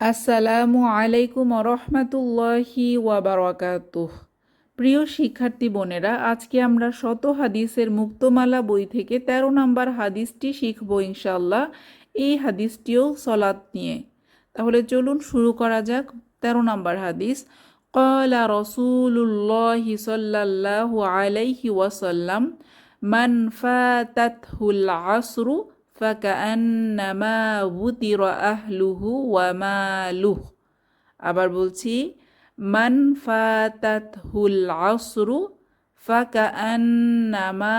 আসসালামু আলাইকুম রহমাতুল্লাহি ওয়াবারাকাতুহ। প্রিয় শিক্ষার্থী বোনেরা, আজকে আমরা শত হাদিসের মুক্তমালা বই থেকে ১৩ নম্বর হাদিসটি শিখব ইনশাল্লাহ এই হাদিসটিও সলাৎ নিয়ে। তাহলে চলুন শুরু করা যাক ১৩ নম্বর হাদিস। কলা রসুল্লাহি সাল্লাহ আলাইহি ওয়াসাল্লাম, মান ফাতাতহুল আসরু ফাকান্নামা উতির আহলুহু ওয়ামালুহ আবার বলছি, মান ফাতাতহুল আসরু ফাকান্নামা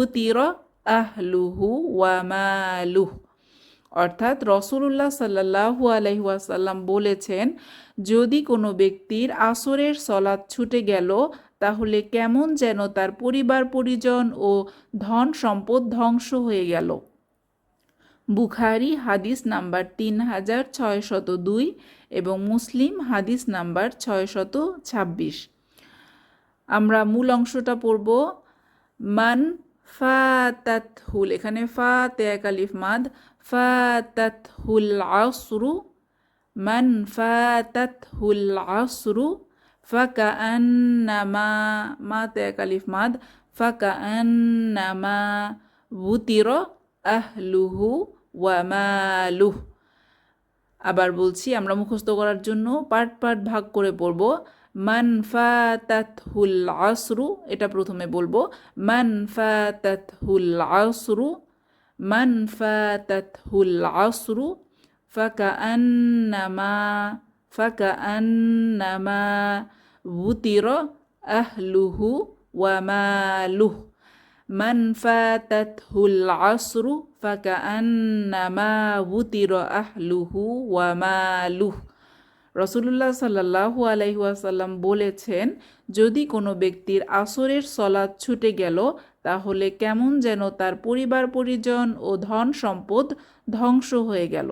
উতির আহলুহু ওয়ামালুহ অর্থাৎ রসুল্লাহ সাল্লাহু আলহিহাসাল্লাম বলেছেন, যদি কোনো ব্যক্তির আসরের সলাদ ছুটে গেল, তাহলে কেমন যেন তার পরিবার পরিজন ও ধন সম্পদ ধ্বংস হয়ে গেল। বুখারি হাদিস নাম্বার তিন হাজার ছয়শত দুই এবং মুসলিম হাদিস নাম্বার ছয়শত ছাব্বিশ। আমরা মূল অংশটা পড়ব, মান ফাতাতহুল, এখানে ফা তেয়াক আলিফ মাদ, ফাতাতহুল আসরু, মান ফাতাতহুল আসরু ফাকান্নামা মা তেয়াক আলিফ মাদ ফাকান্নামা বুতির আহলুহু ওয়ামালুহ আবার বলছি, আমরা মুখস্থ করার জন্য পার্ট পার্ট ভাগ করে পড়ব। মান ফাতাতহুল আসরু, এটা প্রথমে বলব। মান ফাতাতহুল আসরু, মান ফাতাতহুল আসরু, ফাকাআন্নামা ফাকাআন্নামা বুতির আহলুহু ওয়া মালুহু মান ফাতাতহুল আসরু ফাকাআন্নামা বুতির আহলুহু ওয়া মালুহু। রসুল্লাহ সাল্লাহু আলাইহাসাল্লাম বলেছেন, যদি কোনো ব্যক্তির আসরের সলাদ ছুটে গেল, তাহলে কেমন যেন তার পরিবার পরিজন ও ধন সম্পদ ধ্বংস হয়ে গেল।